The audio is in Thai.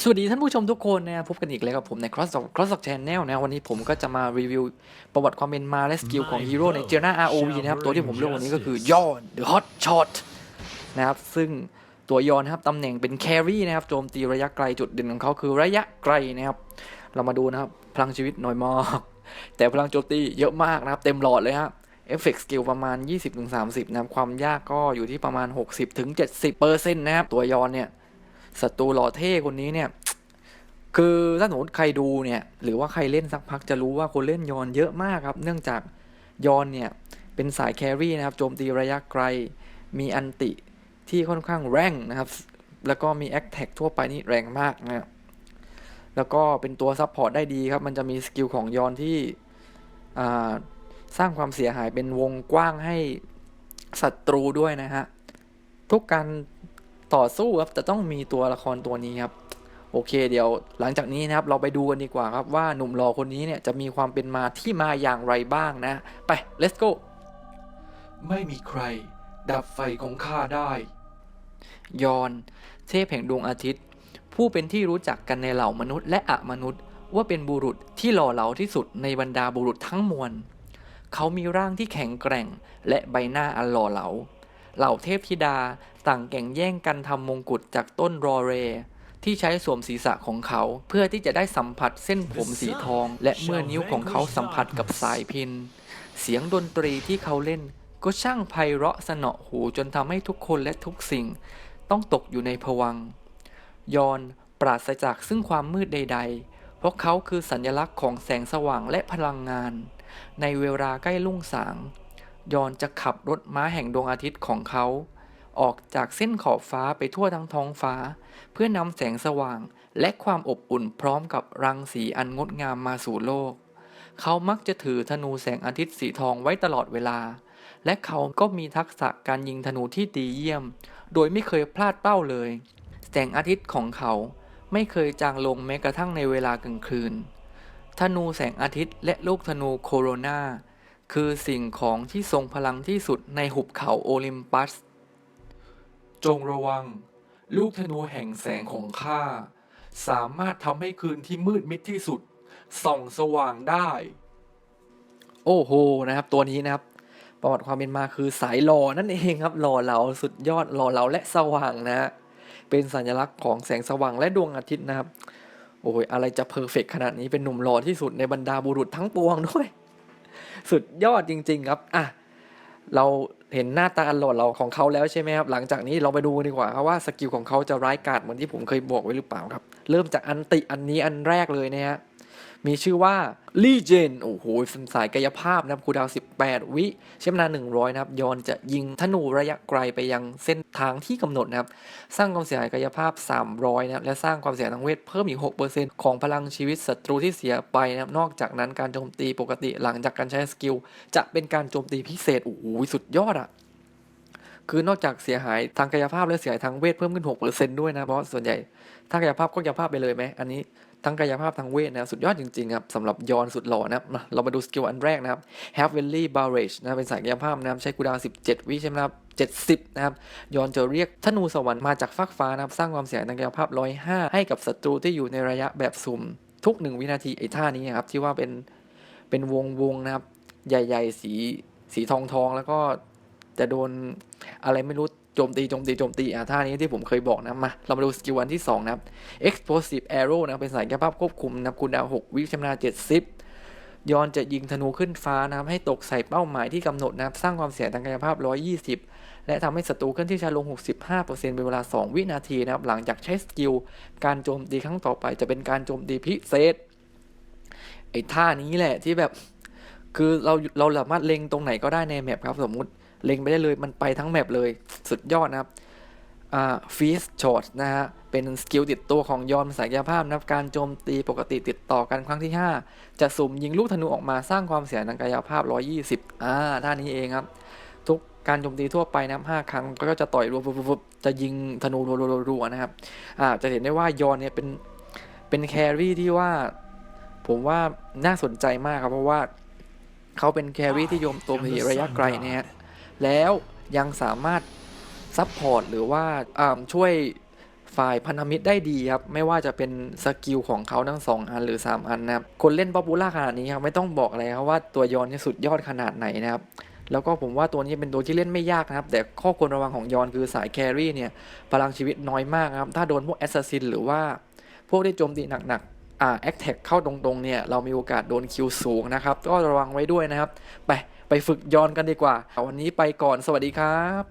สวัสดีท่านผู้ชมทุกคนนะครับพบกันอีกแล้วกับผมใน Cross Cross Channel นะวันนี้ผมก็จะมารีวิวประวัติความเป็นมาและสกิลของฮีโร่ในเจอหน้า ROV นะครับ ตัวที่ผมเลือกวันนี้ก็คือยอน The Hot Shot นะครับ ซึ่งตัวยอนนะครับตำแหน่งเป็นแครี่นะครับโจมตีระยะไกลจุดเด่นของเขาคือระยะไกลนะครับ เรามาดูนะครับ พลังชีวิตน้อยมากแต่พลังโจมตีเยอะมากนะครับ เต็มหลอดเลยครับเอฟเฟกต์สกิลประมาณ 20-30นะครับความยากก็อยู่ที่ประมาณ 60-70%นะครับตัวยอนเนี่ย ศัตรูหล่อเท่คนนี้เนี่ย คือถ้าสมมติใครดูเนี่ย หรือว่าใครเล่นสักพักจะรู้ว่าคนเล่นยอนเยอะมากครับ เนื่องจากยอนเนี่ย เป็นสายแครี่นะครับ โจมตีระยะไกล มีอันติที่ค่อนข้างแรงนะครับ แล้วก็มีแอคแท็กทั่วไปนี่แรงมากนะครับแล้วก็เป็นตัวซับพอร์ตได้ดีครับ มันจะมีสกิลของยอนที่สร้างความเสียหายเป็นวงกว้างให้ศัตรูด้วยนะฮะ ทุกการ ต่อสู้ครับจะต้องมีตัวละครตัวนี้ครับ โอเคเดี๋ยวหลังจากนี้นะครับเราไปดูกันดีกว่าครับว่าหนุ่มรอคนนี้เนี่ยจะมีความเป็นมาที่มาอย่างไรบ้างนะ ไป let's go ไม่มีใคร ดับไฟของข้าได้ ยอนเทพแห่งดวงอาทิตย์ ผู้เป็นที่รู้จักกันในเหล่ามนุษย์และอะมนุษย์ ว่าเป็นบุรุษที่หล่อเหลาที่สุดในบรรดาบุรุษทั้งมวลเขามีร่างที่แข็งแกร่ง และใบหน้าอันหล่อเหลา เหล่าเทพธิดาต่างแข่งแย่งกันทำมงกุฎจากต้นรอเร ที่ใช้สวมศีรษะของเขา เพื่อที่จะได้สัมผัสเส้นผมสีทอง และเมื่อนิ้วของเขาสัมผัสกับสายพิน เสียงดนตรีที่เขาเล่น ก็ช่างไพเราะสนอหูจนทำให้ทุกคนและทุกสิ่ง ต้องตกอยู่ในภวัง ยอนปราศจากซึ่งความมืดใด ๆ เพราะเขาคือสัญลักษณ์ของแสงสว่างและพลังงาน ในเวลาใกล้ลุ่งสาง ยอนจะขับรถม้าแห่งดวงอาทิตย์ของเขา ออกจากเส้นขอบฟ้าไปทั่วทั้งท้องฟ้า เพื่อนำแสงสว่างและความอบอุ่นพร้อมกับรังสีอันงดงามมาสู่โลก เขามักจะถือธนูแสงอาทิตย์สีทองไว้ตลอดเวลา และเขาก็มีทักษะการยิงธนูที่ดีเยี่ยม โดยไม่เคยพลาดเป้าเลย แสงอาทิตย์ของเขาไม่เคยจางลงแม้กระทั่งในเวลากลางคืน ธนูแสงอาทิตย์และลูกธนูโคโรนา คือสิ่งของที่ทรงพลังที่สุดในหุบเขาโอลิมปัส จงระวัง ลูกธนูแห่งแสงของข้า สามารถทำให้คืนที่มืดมิดที่สุด ส่องสว่างได้ โอ้โหนะครับ ตัวนี้นะครับ ประวัติความเป็นมาคือสายหล่อนั่นเองครับหล่อเหลาสุดยอดหล่อเหลาและสว่างนะฮะเป็นสัญลักษณ์ของแสงสว่างและดวงอาทิตย์นะครับ โอ้ยอะไรจะเพอร์เฟกขนาดนี้เป็นหนุ่มหล่อที่สุดในบรรดาบุรุษทั้งปวงด้วย สุดยอดจริง ๆ ครับอะเราเห็นหน้าตาอันหล่อเราของเขาแล้วใช่ไหมครับ หลังจากนี้เราไปดูดีกว่าครับว่าสกิลของเขาจะร้ายกาจเหมือนที่ผมเคยบอกไว้หรือเปล่าครับ เริ่มจากอันติอันนี้อันแรกเลยนะฮะ มีชื่อว่าลีเจนโอ้โหเป็นสายกายภาพนะครับคูดาว 18 วิใช้เวลา100 นะครับ ยอนจะยิงธนูระยะไกลไปยังเส้นทางที่กำหนดนะครับ สร้างความเสียหายกายภาพ 300 นะครับ และสร้างความเสียหายทางเวทเพิ่มอีก 6%ของพลังชีวิตศัตรูที่เสียไปนะครับ นอกจากนั้นการโจมตีปกติหลังจากการใช้สกิล จะเป็นการโจมตีพิเศษโอ้โหสุดยอดอะคือนอกจากเสียหายทางกายภาพและเสียหายทางเวทเพิ่มขึ้น 6%ด้วยนะ เพราะส่วนใหญ่ถ้ากายภาพก็กายภาพไปเลยไหมอันนี้ ทั้งกายภาพทั้งเวทนะสุดยอดจริงๆครับสำหรับยอนสุดหล่อนะครับมาเรามาดูสกิลอันแรกนะครับ Have Valley Barrage นะเป็นสายกายภาพนะครับใช้คูดาว 17 วิใช่ไหมครับ70 นะครับ ยอนจะเรียกธนูสวรรค์มาจากฟากฟ้านะครับ สร้างความเสียหายทางกายภาพ 105 ให้กับศัตรูที่อยู่ในระยะแบบสุ่ม ทุก 1 วินาทีไอ้ท่านี้ครับที่ว่าเป็นเป็นวงวงนะครับ ใหญ่ ๆ สีสีทองทองแล้วก็จะโดน อะไรไม่รู้โจมตีโจมตีโจมตีอะท่านี้ที่ผมเคยบอกนะมาเรามาดูสกิลอันที่สองนะครับ explosive arrow นะเป็นสายแก้ภาพควบคุมนะครับคูลดาว6วิชำนาญ70 ยอนจะยิงธนูขึ้นฟ้านะครับให้ตกใส่เป้าหมายที่กำหนดนะครับสร้างความเสียหายทางกายภาพ 120 และทำให้ศัตรูเคลื่อนที่ช้าลง 65%เป็นเวลา 2 วินาทีนะครับหลังจากใช้สกิลการโจมตีครั้งต่อไปจะเป็นการโจมตีพิเศษไอ้ท่านี้แหละที่แบบคือเราเราสามารถเล็งตรงไหนก็ได้ในแมปครับสมมุติ เล็งไปได้เลยมันไปทั้งแมปเลยสุดยอดนะครับฟีสช็อตนะฮะ เป็นสกิลติดตัวของยอนสายกายภาพนะครับการโจมตีปกติติดต่อกันครั้งที่ 5 จะสุ่มยิงลูกธนูออกมาสร้างความเสียหายทางกายภาพ 120 อ่าท่านี้เองครับ ทุกการโจมตีทั่วไปนะครับ5ครั้งก็จะต่อยรัวๆๆจะยิงธนูรัวๆๆนะครับ อ่า จะเห็นได้ว่ายอนเนี่ยเป็น เป็นแครี่ที่ว่า ผมว่าน่าสนใจมากครับ เพราะว่าเขาเป็นแครี่ที่โยมตัวผีระยะไกลเนี่ยฮะ แล้วยังสามารถซัพพอร์ตหรือว่าาช่วยฝ่ายพันธมิตรได้ดีครับ ไม่ว่าจะเป็นสกิลของเขาทั้ง 2 อันหรือ 3 อันนะครับ คนเล่นป๊อปปูล่าขนาดนี้ครับ ไม่ต้องบอกอะไรครับว่าตัวยอนนี่สุดยอดขนาดไหนนะครับ แล้วก็ผมว่าตัวนี้เป็นตัวที่เล่นไม่ยากนะครับ แต่ข้อควรระวังของยอนคือสายแครี่เนี่ย พลังชีวิตน้อยมากครับ ถ้าโดนพวกแอสซัสซินหรือว่าพวกที่โจมตีหนักๆอ่าแอคแท็กเข้าตรงๆเนี่ยเรามีโอกาสโดนคิวสูงนะครับก็ระวังไว้ด้วยนะครับไป ไปฝึกยอนกันดีกว่าวันนี้ไปก่อนสวัสดีครับ